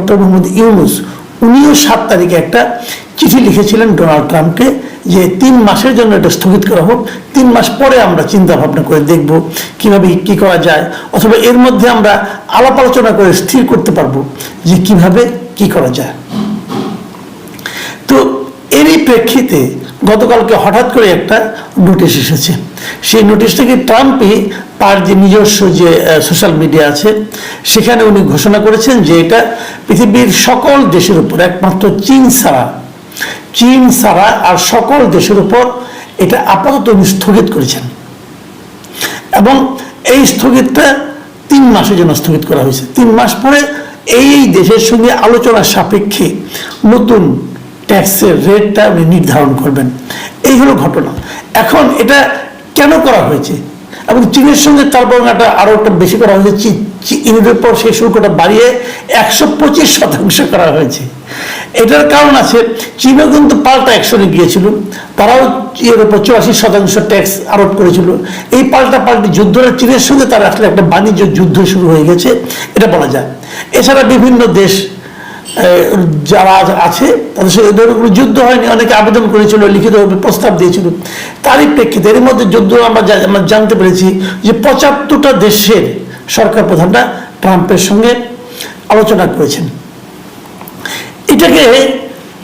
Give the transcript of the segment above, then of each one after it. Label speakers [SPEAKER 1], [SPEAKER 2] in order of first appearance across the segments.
[SPEAKER 1] Doctor Mohammad Yunus, উনিও সাত তারিখে একটা চিঠি লিখেছিলেন ডোনাল্ড ট্রাম্পকে যে তিন মাসের জন্য এটা স্থগিত করা হোক, তিন মাস পরে আমরা চিন্তা ভাবনা করে দেখব কীভাবে কি করা যায়, অথবা এর মধ্যে আমরা আলাপ আলোচনা করে স্থির করতে পারব যে কীভাবে কি করা যায়। তো এরই প্রেক্ষিতে গতকালকে হঠাৎ করে একটা নোটিশ এসেছে। সেই নোটিশটাকে ট্রাম্পই তার যে নিজস্ব যে সোশ্যাল মিডিয়া আছে, সেখানে উনি ঘোষণা করেছেন যে এটা পৃথিবীর সকল দেশের উপর, একমাত্র চীন ছাড়া চীন ছাড়া আর সকল দেশের উপর এটা আপাতত উনি স্থগিত করেছেন। এবং এই স্থগিতটা তিন মাসের জন্য স্থগিত করা হয়েছে। তিন মাস পরে এই দেশের সঙ্গে আলোচনার সাপেক্ষে নতুন ট্যাক্সের রেটটা উনি নির্ধারণ করবেন। এই হলো ঘটনা। এখন এটা কেন করা হয়েছে? এবং চীনের সঙ্গে তার বর্ণাটা আরও একটা বেশি করা হয়েছে। চীনের পর সেই শুল্কটা বাড়িয়ে একশো পঁচিশ শতাংশ করা হয়েছে। এটার কারণ আছে, চীনও কিন্তু পাল্টা অ্যাকশনে গিয়েছিল। তারাও এর উপর চুরাশি শতাংশ ট্যাক্স আরোপ করেছিল। এই পাল্টা পাল্টি যুদ্ধটা চীনের সঙ্গে তার আসলে একটা বাণিজ্য যুদ্ধ শুরু হয়ে গেছে, এটা বলা যায়। এছাড়া বিভিন্ন দেশ যারা আছে, তাদের সাথে কোনো যুদ্ধ হয়নি, অনেকে আবেদন করেছিল, লিখিতভাবে প্রস্তাব দিয়েছিল। তারই প্রেক্ষিতে এর মধ্যে যুদ্ধ আমরা আমরা জানতে পেরেছি যে পঁচাত্তরটা দেশের সরকার প্রধানরা ট্রাম্পের সঙ্গে আলোচনা করেছেন। এটাকে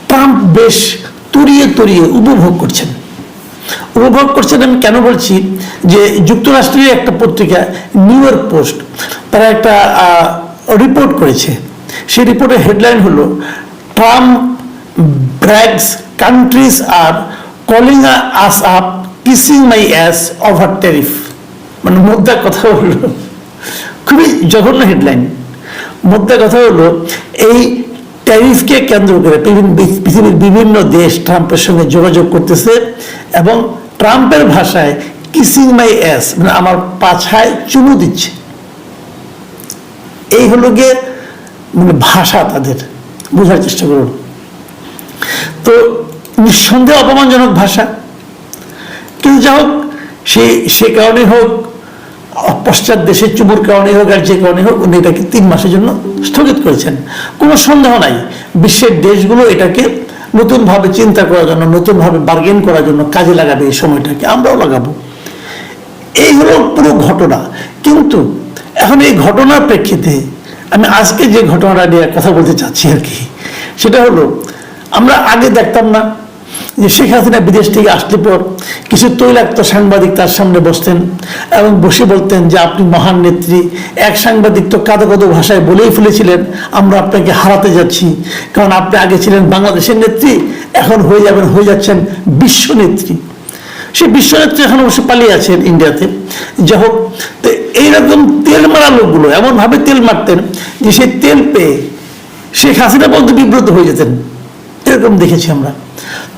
[SPEAKER 1] ট্রাম্প বেশ তরিয়ে তরিয়ে উপভোগ করছেন। উপভোগ করছেন আমি কেন বলছি? যে যুক্তরাষ্ট্রের একটা পত্রিকা, নিউ ইয়র্ক পোস্ট, তারা একটা রিপোর্ট করেছে। সেই রিপোর্টের হেডলাইন হলো, Trump, brags countries are calling us up kissing my ass over tariff. মানে মুদ্রা কথা হলো, খুবই জঘন্য হেডলাইন। মুদ্রা কথা হলো, এই ট্যারিফকে কেন্দ্র করে পৃথিবীর বিভিন্ন দেশ ট্রাম্পের সঙ্গে যোগাযোগ করতেছে এবং ট্রাম্পের ভাষায় কিসিং মাই অ্যাস মানে আমার পাছায় চুমু দিচ্ছে। এই হলো গিয়ে মানে ভাষা তাদের, বোঝার চেষ্টা করুন। তো নিঃসন্দেহে অপমানজনক ভাষা। কিন্তু যা হোক, সে সে কারণে হোক, পশ্চাৎ দেশের চুমুর কারণে হোক আর যে কারণে হোক, উনি এটাকে তিন মাসের জন্য স্থগিত করেছেন। কোনো সন্দেহ নাই, বিশ্বের দেশগুলো এটাকে নতুনভাবে চিন্তা করার জন্য, নতুনভাবে বার্গেন করার জন্য কাজে লাগাবে এই সময়টাকে, আমরাও লাগাবো। এই হলো পুরো ঘটনা। কিন্তু এখন এই ঘটনার প্রেক্ষিতে আমি আজকে যে ঘটনাটা নিয়ে কথা বলতে চাচ্ছি আর কি, সেটা হলো, আমরা আগে দেখতাম না যে শেখ হাসিনা বিদেশ থেকে আসলে পর কিছু তৈলাক্ত সাংবাদিক তার সামনে বসতেন এবং বসে বলতেন যে আপনি মহান নেত্রী, এক সাংবাদিক তো কাদো কাদো ভাষায় বলেই ফেলেছিলেন, আমরা আপনাকে হারাতে যাচ্ছি। কারণ আপনি আগে ছিলেন বাংলাদেশের নেত্রী, এখন হয়ে যাবেন, হয়ে যাচ্ছেন বিশ্ব নেত্রী। সে বিশ্বনেত্রী এখন অবশ্য পালিয়ে আছেন ইন্ডিয়াতে। যাই হোক এইরকম তেল মারা লোকগুলো এমনভাবে তেল মারতেন যে সেই তেল পেয়ে শেখ হাসিনা বলতে বিব্রত হয়ে যেতেন। এরকম দেখেছি আমরা।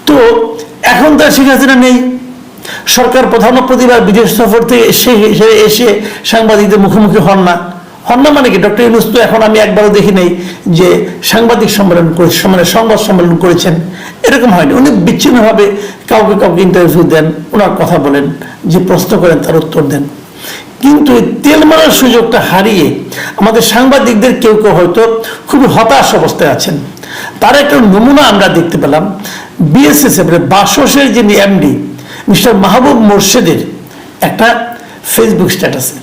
[SPEAKER 1] তো এখন তার শেখ হাসিনা নেই। সরকার প্রধান প্রতিবার বিদেশ সফর থেকে এসে এসে সাংবাদিকদের মুখোমুখি হন না। হন না মানে কি? ডক্টর ইউনুস তো এখন আমি একবারও দেখি নাই যে সাংবাদিক সম্মেলন করে মানে সংবাদ সম্মেলন করেছেন। এরকম হয়নি। উনি বিচ্ছিন্নভাবে কাউকে কাউকে ইন্টারভিউ দেন, ওনার কথা বলেন, যে প্রশ্ন করেন, তার উত্তর দেন। কিন্তু তেল মারার সুযোগটা হারিয়ে আমাদের সাংবাদিকদের কেউ কেউ হয়তো খুবই হতাশ অবস্থায় আছেন। তার একটা নমুনা আমরা দেখতে পেলাম। বিএসএস বিএসএসএফ বাসসের যিনি এমডি, মিস্টার মাহবুব মোর্শেদের একটা ফেসবুক স্ট্যাটাসে।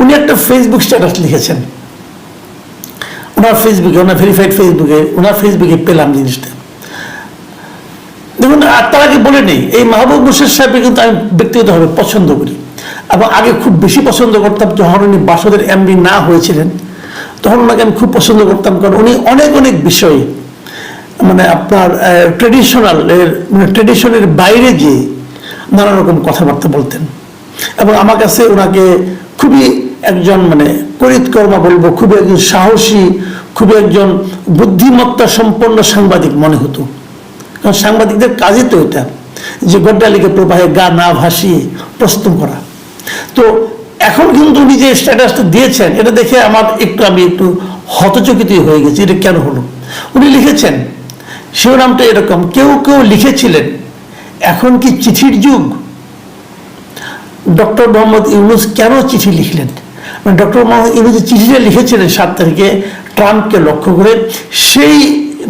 [SPEAKER 1] উনি একটা ফেসবুক স্ট্যাটাস লিখেছেন। ওনার ফেসবুকে, ওনার ভেরিফাইড ফেসবুকে, ওনার ফেসবুকে পেলাম জিনিসটা। দেখুন, আর তার আগে বলে নেই, এই মাহবুব মুর্শেদ সাহেবকে কিন্তু আমি ব্যক্তিগতভাবে পছন্দ করি। এবং আগে খুব বেশি পছন্দ করতাম যখন উনি বাসদের এমডি না হয়েছিলেন, তখন ওনাকে আমি খুব পছন্দ করতাম কারণ উনি অনেক অনেক বিষয়ে। মানে আপনার ট্রেডিশনাল মানে ট্রেডিশনের বাইরে গিয়ে নানা রকম কথাবার্তা বলতেন। এবং আমার কাছে ওনাকে খুবই একজন মানে করিতকর্মা বলব, খুবই একজন সাহসী, খুবই একজন বুদ্ধিমত্তা সম্পন্ন সাংবাদিক মনে হতো। কারণ সাংবাদিকদের কাজই তো এটা, যে গড্ডালিকে প্রবাহে গা না ভাসিয়ে প্রশ্ন করা। তো এখন কিন্তু উনি যে স্ট্যাটাসটা দিয়েছেন, এটা দেখে আমার একটু আমি একটু হতচকিত হয়ে গেছি, এটা কেন হলো? উনি লিখেছেন, শিরোনামটা এরকম, কেউ কেউ লিখেছিলেন, এখন কি চিঠির যুগ? ডক্টর মোহাম্মদ ইউনুস কেন চিঠি লিখলেন? মানে ডক্টর মোহাম্মদ ইউনুস চিঠিটা লিখেছিলেন সাত তারিখে ট্রাম্পকে লক্ষ্য করে, সেই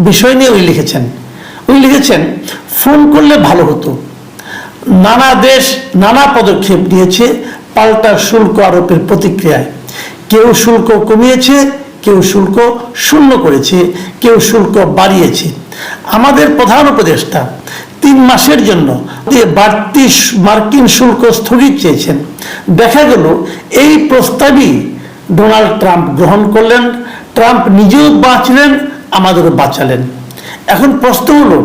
[SPEAKER 1] বিষয় নিয়ে উনি লিখেছেন। উনি লিখেছেন, ফোন করলে ভালো হতো। নানা দেশ নানা পদক্ষেপ নিয়েছে পাল্টা শুল্ক আরোপের প্রতিক্রিয়ায়। কেউ শুল্ক কমিয়েছে, কেউ শুল্ক শূন্য করেছে, কেউ শুল্ক বাড়িয়েছে। আমাদের প্রধান উপদেষ্টা তিন মাসের জন্য বাড়তি মার্কিন শুল্ক স্থগিত চেয়েছেন, দেখা গেল এই প্রস্তাবই ডোনাল্ড ট্রাম্প গ্রহণ করলেন, ট্রাম্প নিজেও বাঁচলেন, আমাদেরও বাঁচালেন। এখন প্রশ্ন হলো,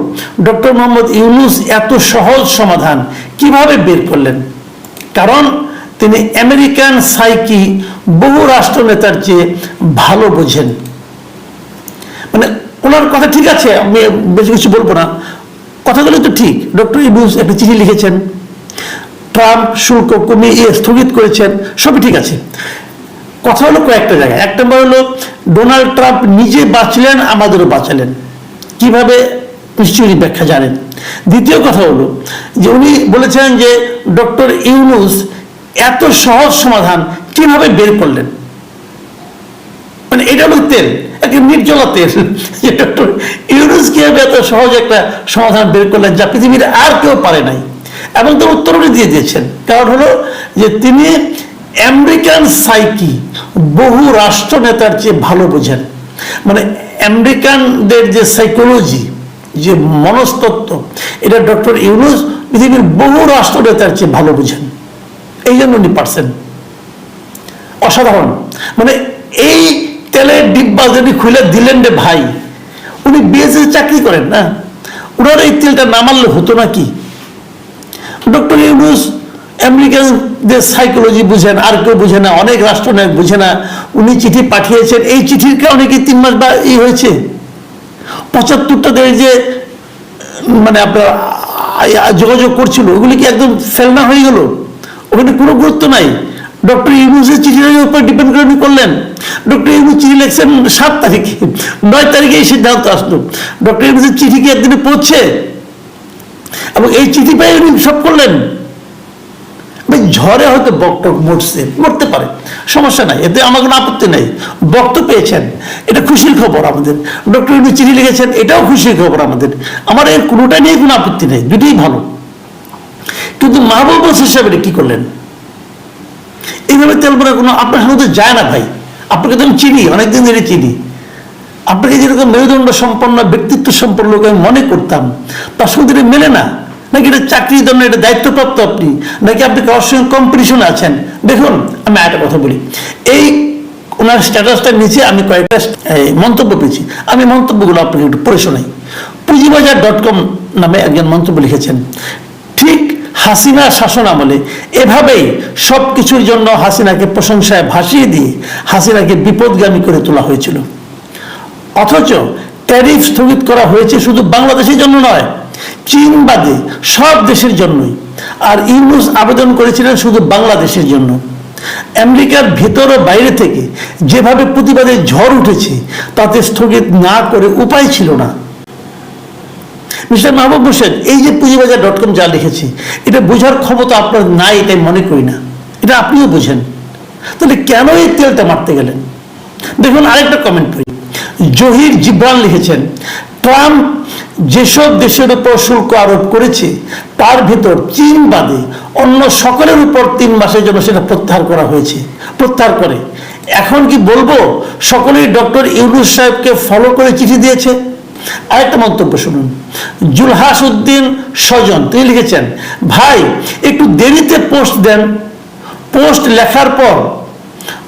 [SPEAKER 1] ডক্টর মোহাম্মদ ইউনুস এত সহজ সমাধান কীভাবে বের করলেন? কারণ তিনি আমেরিকান সাইকি বহু রাষ্ট্রনেতার চেয়ে ভালো বোঝেন। মানে ওনার কথা ঠিক আছে, আমি বেশি কিছু বলব না। কথাগুলো তো ঠিক, ডক্টর ইউনুস একটা চিঠি লিখেছেন, ট্রাম্প শুল্ক কমিয়ে স্থগিত করেছেন, সবই ঠিক আছে। কথা হলো কয়েকটা জায়গায়। এক নম্বর হলো, ডোনাল্ড ট্রাম্প নিজে বাঁচলেন, আমাদেরও বাঁচালেন। কীভাবে নিশ্চয়ই ব্যাখ্যা জানেন। দ্বিতীয় কথা হলো যে উনি বলেছেন যে ডক্টর ইউনুস এত সহজ সমাধান কীভাবে বের করলেন? মানে এটা হলো তেল একটা নির্জলা তেল। যে ডক্টর ইউনুস কীভাবে এত সহজ একটা সমাধান বের করলেন যা পৃথিবীর আর কেউ পারে নাই? এবং তার উনি দিয়ে দিয়েছেন, কারণ হলো যে তিনি আমেরিকান সাইকি বহু রাষ্ট্র নেতার চেয়ে ভালো বোঝেন। মানে আমেরিকানদের যে সাইকোলজি যে মনস্তত্ত্ব, এটা ডক্টর ইউনুস পৃথিবীর বহু রাষ্ট্রনেতার চেয়ে ভালো বুঝেন। এই জন্য উনি পারছেন। অসাধারণ। মানে এই তেলের ডিব্বা যদি খুলে দিলেন রে ভাই, উনি বিএসএ চাকরি করেন না? ওনার এই তেলটা না মারলে হতো না কি ডক্টর ইউনুস আমেরিকানদের সাইকোলজি বুঝেন আর কেউ বুঝে না, অনেক রাষ্ট্রনায়ক বুঝে না, উনি চিঠি পাঠিয়েছেন। এই চিঠির কারণে কি তিন মাস বা ই হয়েছে। পঁচাত্তরটা দেশ যে মানে আপনার যোগাযোগ করছিল, ওগুলি কি একদম ফেলনা হয়ে গেল? ওখানে কোনো গুরুত্ব নাই। ডক্টর ইউনুসের চিঠির উপর ডিপেন্ড করে উনি করলেন। ডক্টর ইউনুস চিঠি লিখছেন সাত তারিখে, নয় তারিখে এই সিদ্ধান্ত আসলো। ডক্টর ইউনুসের চিঠি কি একদিনে পৌঁছে? এবং এই চিঠি পেয়ে উনি সব করলেন। ঝড়ে হয়তো বকটক মরছে, মরতে পারে। সমস্যা নাই, এতে আমার কোনো আপত্তি নেই। বক্ত পেয়েছেন, এটা খুশির খবর আমাদের। ডক্টর চিঠি লিখেছেন, এটাও খুশির খবর আমাদের। আমার এর কোনোটা নিয়ে কোনো আপত্তি নেই, দুটোই ভালো। কিন্তু মাহবুব এটা কি করলেন? এইভাবে তেল বোনা কোনো আপনার তো যায় না ভাই। আপনাকে তো আমি চিনি, অনেকদিন ধরে চিনি। আপনাকে যেরকম মেরুদণ্ড সম্পন্ন, ব্যক্তিত্ব সম্পন্ন লোক আমি মনে করতাম, তার সঙ্গে মেলে না। নাকি এটা চাকরি জন্য এটা দায়িত্বপ্রাপ্ত আপনি? নাকি আপনি কারোর সঙ্গে কম্পিটিশনে আছেন? দেখুন, আমি একটা কথা বলি। এই ওনার স্ট্যাটাসটার নিচে আমি কয়েকটা মন্তব্য পেয়েছি। আমি মন্তব্যগুলো আপনাকে একটু পড়ে শোনাই। পুঁজিবাজার ডট কম নামে একজন মন্তব্য লিখেছেন। ঠিক হাসিনা শাসন আমলে এভাবেই সব কিছুর জন্য হাসিনাকে প্রশংসায় ভাসিয়ে দিয়ে হাসিনাকে বিপদগামী করে তোলা হয়েছিল। অথচ ট্যারিফ স্থগিত করা হয়েছে শুধু বাংলাদেশের জন্য নয় চীন বাদে সব দেশের জন্যই। আর ইউনুস আবেদন করেছিলেন শুধু বাংলাদেশের জন্য। আমেরিকার ভেতর ও বাইরে থেকে যেভাবে প্রতিবাদের ঝড় উঠেছে, তাতে স্থগিত না করে উপায় ছিল না। মিস্টার মাহবুব হোসেন, এই যে পুঁজিবাজার ডট কম যা লিখেছি, এটা বোঝার ক্ষমতা আপনার নাই এটাই মনে করি না। এটা আপনিও বোঝেন। তাহলে কেন এই তেলটা মারতে গেলেন? দেখুন আরেকটা কমেন্ট করি জহির জিব্রান লিখেছেন ট্রাম্প যেসব দেশের উপর শুল্ক আরোপ করেছে, তার ভিতর চীন বাদে অন্য সকলের উপর তিন মাসের জন্য সেটা প্রত্যাহার করা হয়েছে, প্রত্যাহার করে। এখন কি বলব, সকলেই ডক্টর ইউনুস সাহেবকে ফলো করে চিঠি দিয়েছে। আরেকটা মন্তব্য শুনুন। জুলহাস উদ্দিন স্বজন, তিনি লিখেছেন, ভাই, একটু দেরিতে পোস্ট দেন। পোস্ট লেখার পর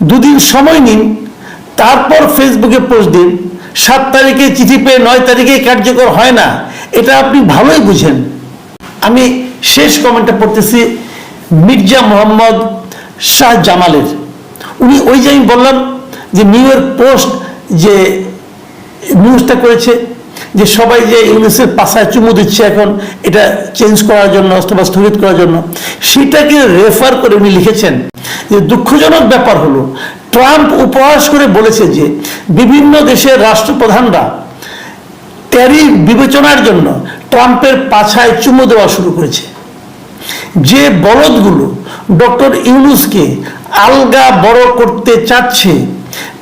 [SPEAKER 1] দুদিন সময় নিন, তারপর ফেসবুকে পোস্ট দিন। সাত তারিখে চিঠি পেয়ে নয় তারিখে কার্যকর হয় না, এটা আপনি ভালোই বুঝেন। আমি শেষ কমেন্টটা পড়তেছি মির্জা মোহাম্মদ শাহ জামালের। উনি ওই যে আমি বললাম যে নিউ ইয়র্ক পোস্ট যে নিউজটা করেছে যে সবাই যে ইউনিসের পাশায় চুমু দিচ্ছে এখন, এটা চেঞ্জ করার জন্য অথবা স্থগিত করার জন্য, সেটাকে রেফার করে উনি লিখেছেন যে দুঃখজনক ব্যাপার হলো, ট্রাম্প উপহাস করে বলেছে যে বিভিন্ন দেশের রাষ্ট্রপ্রধানরা ট্যারিফ বিবেচনার জন্য ট্রাম্পের পাছায় চুমু দেওয়া শুরু করেছে। যে বলদগুলো ডক্টর ইউনুসকে আলগা বড় করতে চাচ্ছে,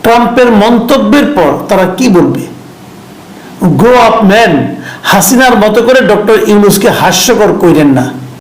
[SPEAKER 1] ট্রাম্পের মন্তব্যের পর তারা কি বলবে? গ্রো আপ ম্যান হাসিনার মতো করে ডক্টর ইউনুসকে হাস্যকর কইরেন না।